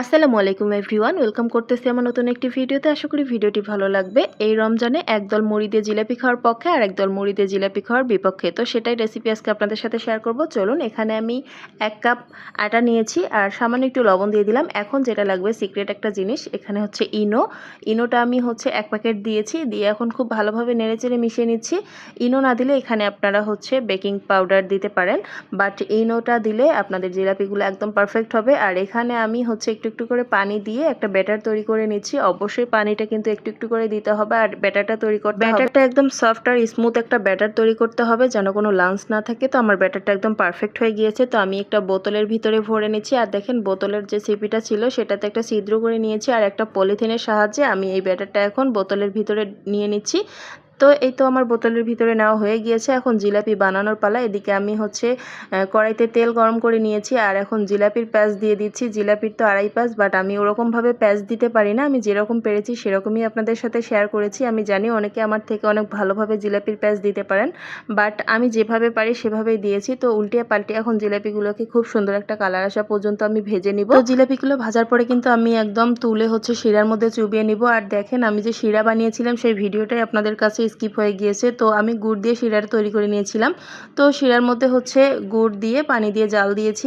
আসসালামু আলাইকুম everyone, welcome করতেছি আমার নতুন একটি ভিডিওতে। আশা করি ভিডিওটি ভালো লাগবে। এই রমজানে একদল মুড়ি দিয়ে জিলাপি খাওয়ার পক্ষে আর একদল মুড়ি দিয়ে জিলাপি খাওয়ার বিপক্ষে। তো সেটাই রেসিপি আজকে আপনাদের সাথে শেয়ার করব। চলুন, এখানে আমি এক কাপ আটা নিয়েছি আর সামান্য একটু লবণ দিয়ে দিলাম। এখন যেটা লাগবে সিক্রেট একটা জিনিস, এখানে হচ্ছে ইনো। ইনোটা আমি হচ্ছে এক প্যাকেট দিয়েছি, দিয়ে এখন খুব ভালোভাবে নেড়েচেড়ে মিশিয়ে নিচ্ছি। ইনো না দিলে এখানে আপনারা হচ্ছে বেকিং পাউডার দিতে পারেন। বাট ইনোটা দিলে আপনাদের জিলাপিগুলো একদম পারফেক্ট হবে। আর এখানে আমি হচ্ছে একটু একটু করে পানি দিয়ে একটা ব্যাটার তৈরি করে নিচ্ছি। অবশ্যই পানিটা কিন্তু একটু একটু করে দিতে হবে আর ব্যাটারটা তৈরি করতে ব্যাটারটা একদম সফট আর স্মুথ একটা ব্যাটার তৈরি করতে হবে যেন কোনো লাঞ্চ না থাকে। তো আমার ব্যাটারটা একদম পারফেক্ট হয়ে গিয়েছে। তো আমি একটা বোতলের ভিতরে ভরে নিচ্ছি। আর দেখেন বোতলের যে সিপিটা ছিল সেটাতে একটা ছিদ্র করে নিয়েছি। আর একটা পলিথিনের সাহায্যে আমি এই ব্যাটারটা এখন বোতলের ভিতরে নিয়ে নিচ্ছি। তো এই তো আমার বোতলের ভিতরে নেওয়া হয়ে গিয়েছে। এখন জিলাপি বানানোর পালা। এদিকে আমি হচ্ছে কড়াইতে তেল গরম করে নিয়েছি আর এখন জিলাপির প্যাঁচ দিয়ে দিচ্ছি। জিলাপির তো আড়াই প্যাঁচ বাট আমি ওরকমভাবে প্যাঁচ দিতে পারি না। আমি যেরকম পেরেছি সেরকমই আপনাদের সাথে শেয়ার করেছি। আমি জানি অনেকে আমার থেকে অনেক ভালোভাবে জিলাপির প্যাঁচ দিতে পারেন বাট আমি যেভাবে পারি সেভাবেই দিয়েছি। তো উল্টিয়ে পাল্টে এখন জিলাপিগুলোকে খুব সুন্দর একটা কালার আসা পর্যন্ত আমি ভেজে নিব। তো জিলাপিগুলো ভাজার পরে কিন্তু আমি একদম তুলে হচ্ছে শিরার মধ্যে চুবিয়ে নিব। আর দেখেন, আমি যে শিরা বানিয়েছিলাম সেই ভিডিওটাই আপনাদের কাছে স্কিপ হয়ে গিয়েছে। তো আমি গুড় দিয়ে শিরাটা তৈরি করে নিয়েছিলাম। তো শিরার মধ্যে হচ্ছে গুড় দিয়ে পানি দিয়ে জাল দিয়েছি।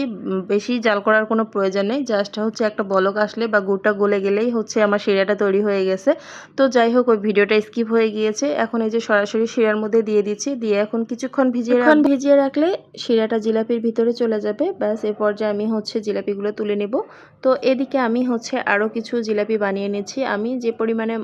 বেশি জাল করার কোনো প্রয়োজন নেই। জাস্ট হচ্ছে একটা বলক আসলে বা গুড়টা গলে গেলেই হচ্ছে আমার শিরাটা তৈরি হয়ে গেছে। তো যাই হোক ওই ভিডিওটা স্কিপ হয়ে গিয়েছে। এখন এই যে সরাসরি শিরার মধ্যে দিয়ে দিচ্ছি। দিয়ে এখন কিছুক্ষণ ভিজিয়ে এখন ভিজিয়ে রাখলে শিরাটা জিলাপির ভিতরে চলে যাবে। ব্যাস এ পর্যায়ে আমি হচ্ছে জিলাপিগুলো তুলে নেব। তো এদিকে আমি হচ্ছে আরও কিছু জিলাপি বানিয়ে নিচ্ছি। আমি যে পরিমাণে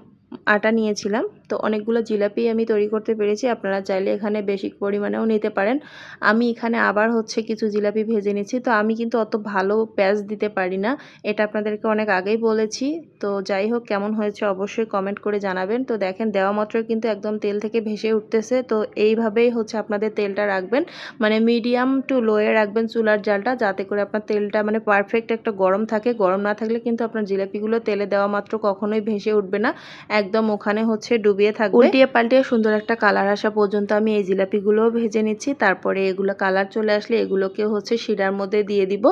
আটা নিয়েছিলাম। তো অনেকগুলো জিলাপি আমি তৈরি করতে পেরেছি। আপনারা চাইলে এখানে বেশি পরিমাণেও নিতে পারেন। আমি এখানে আবার হচ্ছে কিছু জিলাপি ভেজে নিয়েছি তো আমি কিন্তু অত ভালো প্যাঁচ দিতে পারি না। এটা আপনাদেরকে অনেক আগেই বলেছি। তো যাই হোক, কেমন হয়েছে অবশ্যই কমেন্ট করে জানাবেন। তো দেখেন, দেওয়া মাত্র কিন্তু একদম তেল থেকে ভেসে উঠতেছে। তো এইভাবেই হচ্ছে আপনাদের তেলটা রাখবেন। মানে মিডিয়াম টু লোয়ে রাখবেন চুলার জালটা, যাতে করে আপনার তেলটা মানে পারফেক্ট একটা গরম থাকে। গরম না থাকলে কিন্তু আপনার জিলাপিগুলো তেলে দেওয়া মাত্র কখনোই ভেসে উঠবে না। একদম ওখানে হচ্ছে ডুবিয়ে থাকবে। উল্টিয়ে পাল্টিয়ে সুন্দর একটা কালার আসা পর্যন্ত আমি এই জিলাপিগুলোও ভেজে নিচ্ছি। তারপরে এগুলো কালার চলে আসলে এগুলোকে হচ্ছে শিরার মধ্যে দিয়ে দিব।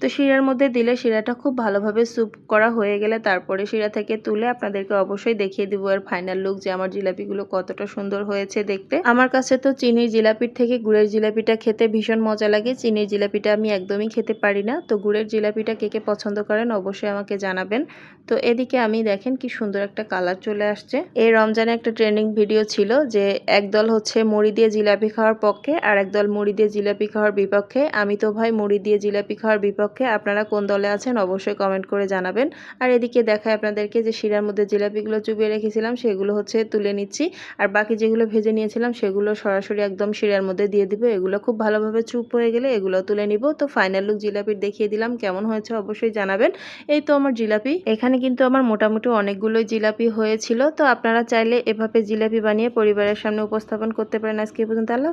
তো শিরার মধ্যে দিলে শিরাটা খুব ভালোভাবে স্যুপ করা হয়ে গেলে তারপরে শিরা থেকে তুলে আপনাদেরকে অবশ্যই দেখিয়ে দিব এর ফাইনাল লুক যে আমার জিলাপিগুলো কতটা সুন্দর হয়েছে দেখতে। আমার কাছে তো চিনির জিলাপির থেকে গুড়ের জিলাপিটা খেতে ভীষণ মজা লাগে। চিনির জিলাপিটা আমি একদমই খেতে পারি না। তো গুড়ের জিলাপিটা কে কে পছন্দ করেন অবশ্যই আমাকে জানাবেন। তো এদিকে আমি দেখেন কি সুন্দর একটা কালার চলে আসছে। এই রমজানে একটা ট্রেন্ডিং ভিডিও ছিল যে একদল হচ্ছে মুড়ি দিয়ে জিলাপি খাওয়ার পক্ষে আর একদল মুড়ি দিয়ে জিলাপি খাওয়ার বিপক্ষে। আমি তো ভাই মুড়ি দিয়ে জিলাপি খাওয়ার বিপক্ষে। আপনারা কোন দলে আছেন অবশ্যই কমেন্ট করে জানাবেন। আর এদিকে দেখায় আপনাদেরকে যে শিরার মধ্যে জিলাপিগুলো চুবিয়ে রেখেছিলাম, সেগুলো হচ্ছে তুলে নিচ্ছি। আর বাকি যেগুলো ভেজে নিয়েছিলাম, সেগুলো সরাসরি একদম শিরার মধ্যে দিয়ে দিব। এগুলো খুব ভালোভাবে চুপ হয়ে গেলে এগুলো তুলে নিব। তো ফাইনাল লুক জিলাপির দেখিয়ে দিলাম, কেমন হয়েছে অবশ্যই জানাবেন। এই তো আমার জিলাপি। এখানে কিন্তু আমার মোটামুটি অনেকগুলোই জিলাপি হয়েছিল। তো আপনারা চাইলে এভাবে জিলাপি বানিয়ে পরিবারের সামনে উপস্থাপন করতে পারেন। আজকে পর্যন্ত আল্লাহ